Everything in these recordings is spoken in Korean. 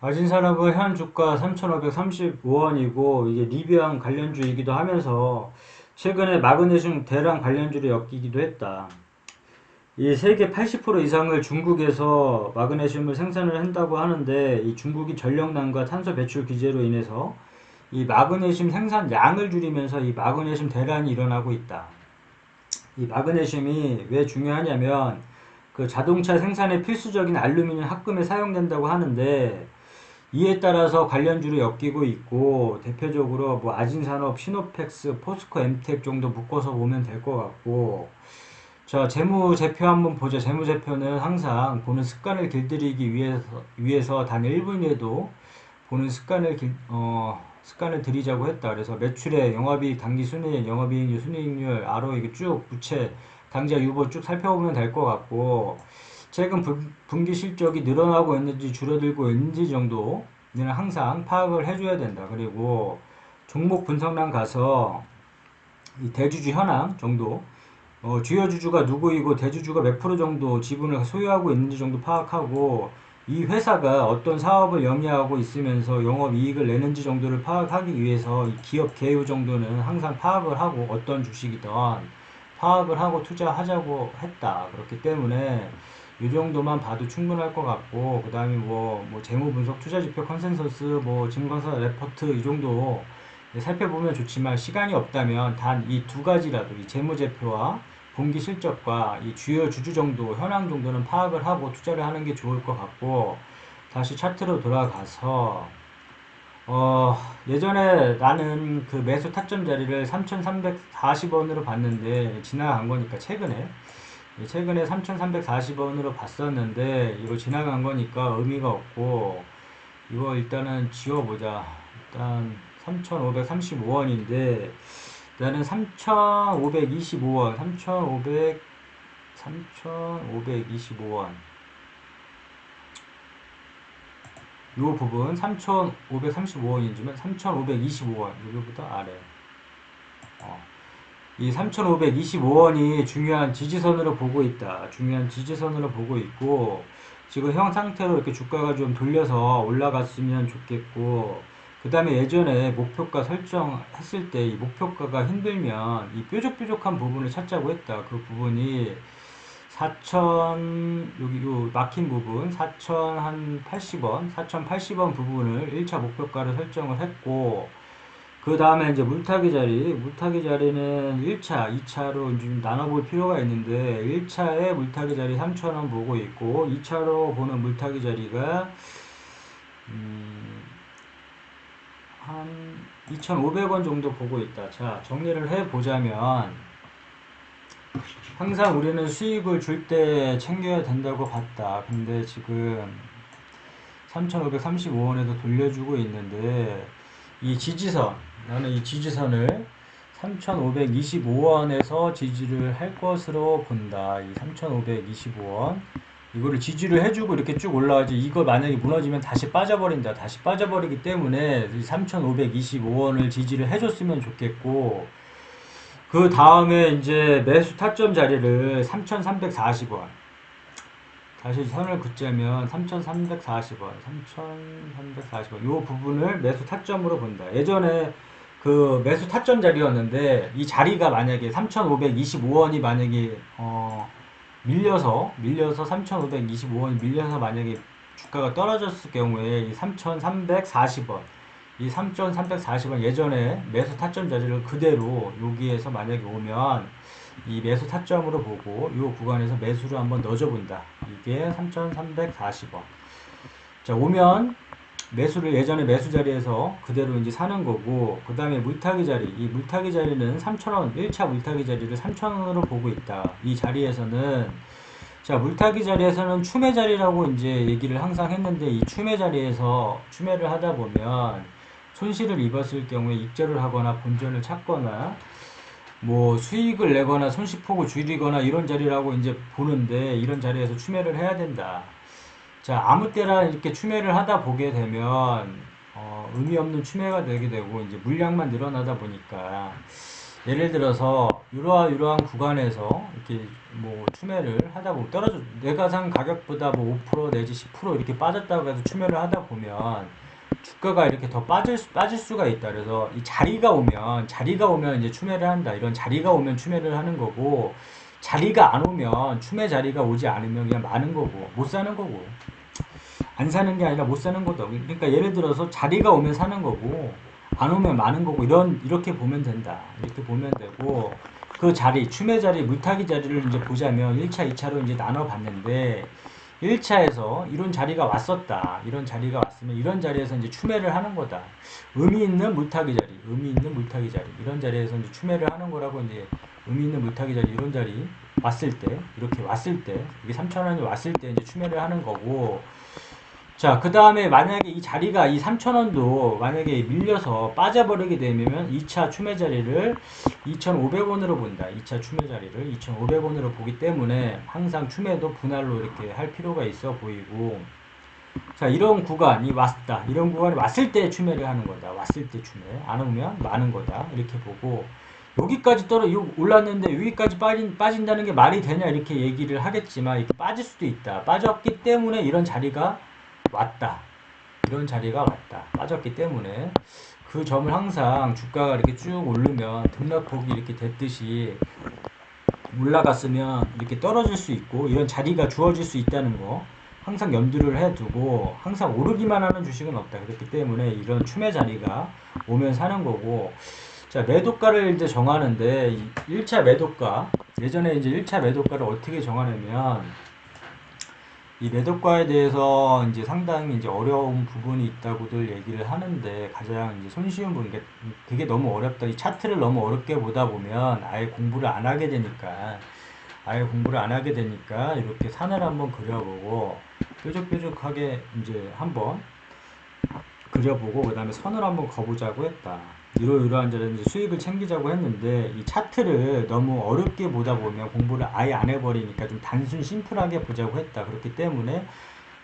아진산업은 현 주가 3,535원이고 이게 리비안 관련주이기도 하면서 최근에 마그네슘 대량 관련주로 엮이기도 했다. 이 세계 80% 이상을 중국에서 마그네슘을 생산을 한다고 하는데 이 중국이 전력난과 탄소 배출 규제로 인해서 이 마그네슘 생산 양을 줄이면서 이 마그네슘 대란이 일어나고 있다. 이 마그네슘이 왜 중요하냐면 그 자동차 생산에 필수적인 알루미늄 합금에 사용된다고 하는데 이에 따라서 관련주로 엮이고 있고 대표적으로 뭐 아진산업, 시노펙스, 포스코, 엠텍 정도 묶어서 보면 될 것 같고 자 재무제표 한번 보죠. 재무제표는 항상 보는 습관을 길들이기 위해서 위해서 단 1분에도 보는 습관을 길, 어, 습관을 들이자고 했다. 그래서 매출액, 영업이익, 당기순이익, 영업이익률, 순이익률, RO 이게 쭉 부채, 당기자 유보 쭉 살펴보면 될 것 같고 최근 분, 분기 실적이 늘어나고 있는지 줄어들고 있는지 정도는 항상 파악을 해줘야 된다. 그리고 종목 분석란 가서 이 대주주 현황 정도 어, 주요 주주가 누구이고 대주주가 몇 프로 정도 지분을 소유하고 있는지 정도 파악하고 이 회사가 어떤 사업을 영위하고 있으면서 영업 이익을 내는지 정도를 파악하기 위해서 이 기업 개요 정도는 항상 파악을 하고 어떤 주식이든 파악을 하고 투자하자고 했다. 그렇기 때문에 이 정도만 봐도 충분할 것 같고 그 다음에 뭐, 뭐 재무 분석 투자 지표 컨센서스 뭐 증권사 레포트 이 정도 살펴보면 좋지만 시간이 없다면 단 이 두 가지라도 이 재무제표와 분기 실적과 이 주요 주주 정도 현황 정도는 파악을 하고 투자를 하는 게 좋을 것 같고 다시 차트로 돌아가서 어 예전에 나는 그 매수 타점 자리를 3,340원으로 봤는데 지나간 거니까 최근에 최근에 3,340원으로 봤었는데 이거 지나간 거니까 의미가 없고 이거 일단은 지워보자. 일단 3,535원인데 나는 3,525원 3,500 3,525원. 요 부분 3,535원인지만 3,525원. 여기보다 아래. 어. 이 3,525원이 중요한 지지선으로 보고 있다. 중요한 지지선으로 보고 있고 지금 형 상태로 이렇게 주가가 좀 돌려서 올라갔으면 좋겠고 그 다음에 예전에 목표가 설정했을 때 이 목표가가 힘들면 이 뾰족뾰족한 부분을 찾자고 했다. 그 부분이 4,000 여기 요 막힌 부분 4,080원 4,080원 부분을 1차 목표가를 설정을 했고 그 다음에 이제 물타기 자리, 물타기 자리는 1차, 2차로 좀 나눠볼 필요가 있는데 1차에 물타기 자리 3,000원 보고 있고 2차로 보는 물타기 자리가 음, 한 2,500원 정도 보고 있다. 자, 정리를 해 보자면 항상 우리는 수익을 줄 때 챙겨야 된다고 봤다. 근데 지금 3,535원에도 돌려주고 있는데 이 지지선 나는 이 지지선을 3,525원에서 지지를 할 것으로 본다. 이 3,525원 이거를 지지를 해주고 이렇게 쭉 올라가지 이거 만약에 무너지면 다시 빠져버린다. 다시 빠져버리기 때문에 3,525원을 지지를 해줬으면 좋겠고 그 다음에 이제 매수 타점 자리를 3,340원 다시 선을 긋자면 3,340원, 3,340원 이 부분을 매수 타점으로 본다. 예전에 그 매수 타점 자리였는데 이 자리가 만약에 3,525원이 만약에 어 밀려서 밀려서 3,525원이 밀려서 만약에 주가가 떨어졌을 경우에 이 3,340원 이 3,340원 예전에 매수 타점 자리를 그대로 여기에서 만약에 오면 이 매수 타점으로 보고 이 구간에서 매수를 한번 넣어줘 본다. 이게 3,340원. 자, 오면 매수를 예전에 매수 자리에서 그대로 이제 사는 거고, 그 다음에 물타기 자리. 이 물타기 자리는 3,000원, 1차 물타기 자리를 3,000원으로 보고 있다. 이 자리에서는, 자, 물타기 자리에서는 추매 자리라고 이제 얘기를 항상 했는데, 이 추매 자리에서 추매를 하다 보면, 손실을 입었을 경우에 입절을 하거나 본전을 찾거나, 뭐 수익을 내거나 손실폭을 줄이거나 이런 자리라고 이제 보는데 이런 자리에서 추매를 해야 된다. 자 아무 때나 이렇게 추매를 하다 보게 되면 어, 의미 없는 추매가 되게 되고 이제 물량만 늘어나다 보니까 예를 들어서 이러한 이러한 구간에서 이렇게 뭐 추매를 하다 보면 떨어져 내가 산 가격보다 뭐 5% 내지 10% 이렇게 빠졌다고 해서 추매를 하다 보면 주가가 이렇게 더 빠질 수, 빠질 수가 있다. 그래서 이 자리가 오면 자리가 오면 이제 추매를 한다. 이런 자리가 오면 추매를 하는 거고 자리가 안 오면 추매 자리가 오지 않으면 그냥 마는 거고 못 사는 거고 안 사는 게 아니라 못 사는 거다. 그러니까 예를 들어서 자리가 오면 사는 거고 안 오면 많은 거고 이런 이렇게 보면 된다. 이렇게 보면 되고 그 자리 추매 자리 물타기 자리를 이제 보자면 1차, 2차로 이제 나눠 봤는데 1차에서 이런 자리가 왔었다. 이런 자리가 왔으면 이런 자리에서 이제 추매를 하는 거다. 의미 있는 물타기 자리, 의미 있는 물타기 자리 이런 자리에서 이제 추매를 하는 거라고 이제 의미 있는 물타기 자리 이런 자리 왔을 때 이렇게 왔을 때 이게 3,000원이 왔을 때 이제 추매를 하는 거고 자, 그 다음에 만약에 이 자리가 이 3,000원도 만약에 밀려서 빠져버리게 되면 2차 추매 자리를 2,500원으로 본다. 2차 추매 자리를 2,500원으로 보기 때문에 항상 추매도 분할로 이렇게 할 필요가 있어 보이고 자, 이런 구간이 왔다. 이런 구간이 왔을 때 추매를 하는 거다. 왔을 때 추매. 안 오면 많은 거다. 이렇게 보고 여기까지 떨어 요 올랐는데 여기까지 빠진 빠진다는 게 말이 되냐 이렇게 얘기를 하겠지만 이렇게 빠질 수도 있다. 빠졌기 때문에 이런 자리가 왔다. 이런 자리가 왔다. 빠졌기 때문에 그 점을 항상 주가가 이렇게 쭉 오르면 등락폭이 이렇게 됐듯이 올라갔으면 이렇게 떨어질 수 있고 이런 자리가 주어질 수 있다는 거 항상 염두를 해두고 항상 오르기만 하는 주식은 없다. 그렇기 때문에 이런 추매 자리가 오면 사는 거고 자 매도가를 이제 정하는데 1차 매도가 예전에 이제 1차 매도가를 어떻게 정하냐면 이 매도가에 대해서 이제 상당히 이제 어려운 부분이 있다고들 얘기를 하는데 가장 이제 손쉬운 부분, 그러니까 그게 너무 어렵다. 이 차트를 너무 어렵게 보다 보면 아예 공부를 안 하게 되니까 아예 공부를 안 하게 되니까 이렇게 산을 한번 그려보고 뾰족뾰족하게 이제 한번 그려보고 그 다음에 선을 한번 거보자고 했다. 이러이러한 이제 수익을 챙기자고 했는데 이 차트를 너무 어렵게 보다 보면 공부를 아예 안 해버리니까 좀 단순 심플하게 보자고 했다. 그렇기 때문에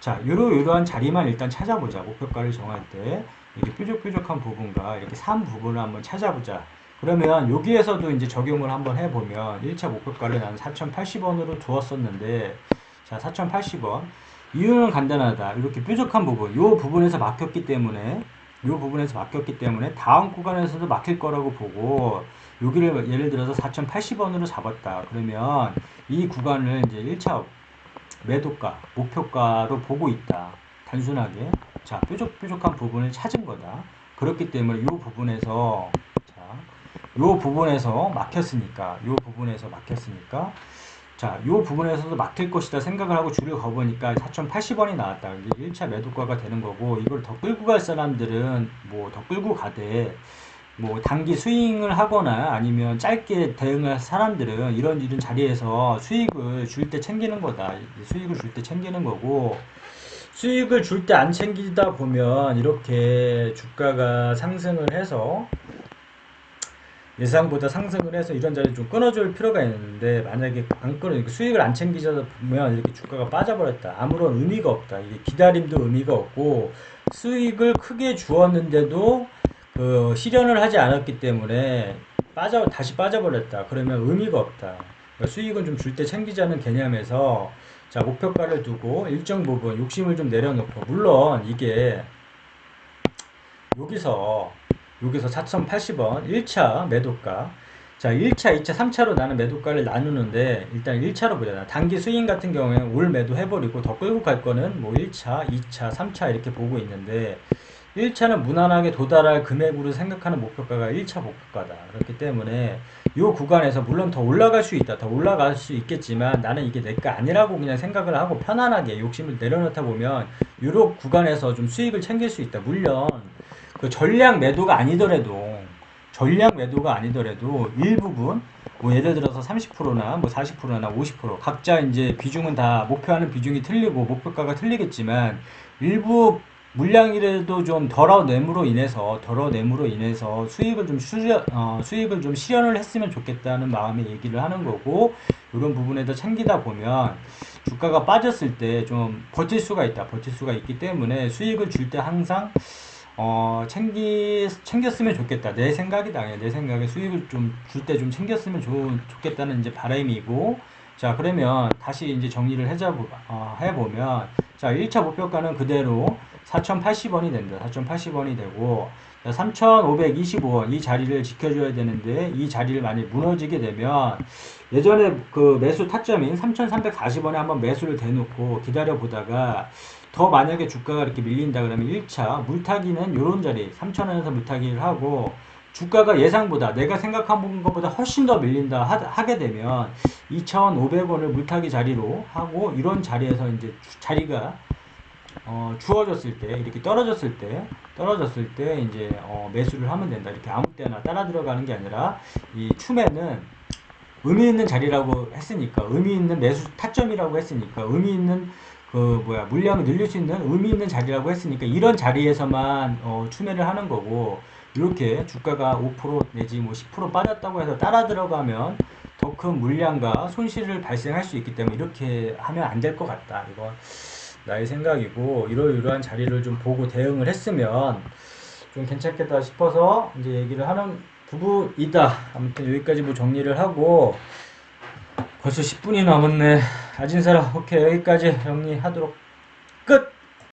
자 이러이러한 자리만 일단 찾아보자. 목표가를 정할 때 이렇게 뾰족뾰족한 부분과 이렇게 산 부분을 한번 찾아보자. 그러면 여기에서도 이제 적용을 한번 해보면 1차 목표가를 나는 4,080원으로 두었었는데 자 4,080원 이유는 간단하다. 이렇게 뾰족한 부분, 이 부분에서 막혔기 때문에 이 부분에서 막혔기 때문에 다음 구간에서도 막힐 거라고 보고 여기를 예를 들어서 4,080원으로 잡았다. 그러면 이 구간을 이제 1차 매도가, 목표가로 보고 있다. 단순하게. 자, 뾰족뾰족한 부분을 찾은 거다. 그렇기 때문에 이 부분에서 자, 이 부분에서 막혔으니까 이 부분에서 막혔으니까 자, 이 부분에서도 막힐 것이다 생각을 하고 줄을 거보니까 4,080원이 나왔다. 이게 1차 매도가가 되는 거고, 이걸 더 끌고 갈 사람들은 뭐 더 끌고 가되, 뭐 단기 스윙을 하거나 아니면 짧게 대응할 사람들은 이런 이런 자리에서 수익을 줄 때 챙기는 거다. 수익을 줄 때 챙기는 거고, 수익을 줄 때 안 챙기다 보면 이렇게 주가가 상승을 해서 예상보다 상승을 해서 이런 자리 좀 끊어줄 필요가 있는데 만약에 안 끊어 수익을 안 챙기다 보면 이렇게 주가가 빠져버렸다. 아무런 의미가 없다. 이게 기다림도 의미가 없고 수익을 크게 주었는데도 그 실현을 하지 않았기 때문에 빠져 다시 빠져버렸다. 그러면 의미가 없다. 그러니까 수익은 좀 줄 때 챙기자는 개념에서 자 목표가를 두고 일정 부분 욕심을 좀 내려놓고 물론 이게 여기서 여기서 4,080원 1차 매도가. 자 1차, 2차, 3차로 나는 매도가를 나누는데 일단 1차로 보자 단기 스윙 같은 경우에는 올 매도 해버리고 더 끌고 갈 거는 뭐 1차, 2차, 3차 이렇게 보고 있는데 1차는 무난하게 도달할 금액으로 생각하는 목표가가 1차 목표가다. 그렇기 때문에 이 구간에서 물론 더 올라갈 수 있다 더 올라갈 수 있겠지만 나는 이게 내거 아니라고 그냥 생각을 하고 편안하게 욕심을 내려놓다 보면 유럽 구간에서 좀 수익을 챙길 수 있다. 물론 그 전량 매도가 아니더라도 전량 매도가 아니더라도 일부분 뭐 예를 들어서 30%나 뭐 40%나 50% 각자 이제 비중은 다 목표하는 비중이 틀리고 목표가가 틀리겠지만 일부 물량이라도 좀 덜어냄으로 인해서 덜어냄으로 인해서 수익을 좀 수련 어, 수익을 좀 실현을 했으면 좋겠다는 마음의 얘기를 하는 거고 이런 부분에도 챙기다 보면 주가가 빠졌을 때 좀 버틸 수가 있다 버틸 수가 있기 때문에 수익을 줄 때 항상 어, 챙기, 챙겼으면 좋겠다. 내 생각이다. 내 생각에 수익을 좀 줄 때 좀 챙겼으면 좋, 좋겠다는 이제 바람이고, 자, 그러면 다시 이제 정리를 해자, 어, 해보면, 자, 1차 목표가는 그대로 4,080원이 된다. 4,080원이 되고, 3,525원 이 자리를 지켜줘야 되는데 이 자리를 만약 무너지게 되면 예전에 그 매수 타점인 3,340원에 한번 매수를 대놓고 기다려 보다가 더 만약에 주가가 이렇게 밀린다 그러면 1차 물타기는 요런 자리 3,000원에서 물타기를 하고 주가가 예상보다 내가 생각한 것보다 훨씬 더 밀린다 하, 게 되면 2,500원을 물타기 자리로 하고 이런 자리에서 이제 주- 자리가 어, 주어졌을 때 이렇게 떨어졌을 때 떨어졌을 때 이제 어, 매수를 하면 된다. 이렇게 아무 때나 따라 들어가는 게 아니라 이 춤에는 의미 있는 자리라고 했으니까 의미 있는 매수 타점이라고 했으니까 의미 있는 그 뭐야 물량을 늘릴 수 있는 의미 있는 자리라고 했으니까 이런 자리에서만 어, 추매를 하는 거고 이렇게 주가가 5% 내지 뭐 10% 빠졌다고 해서 따라 들어가면 더 큰 물량과 손실을 발생할 수 있기 때문에 이렇게 하면 안 될 것 같다. 이거 나의 생각이고 이러이러한 자리를 좀 보고 대응을 했으면 좀 괜찮겠다 싶어서 이제 얘기를 하는 부분이다. 아무튼 여기까지 뭐 정리를 하고 벌써 10분이 남았네. 아진사라 오케이 여기까지 정리하도록 끝.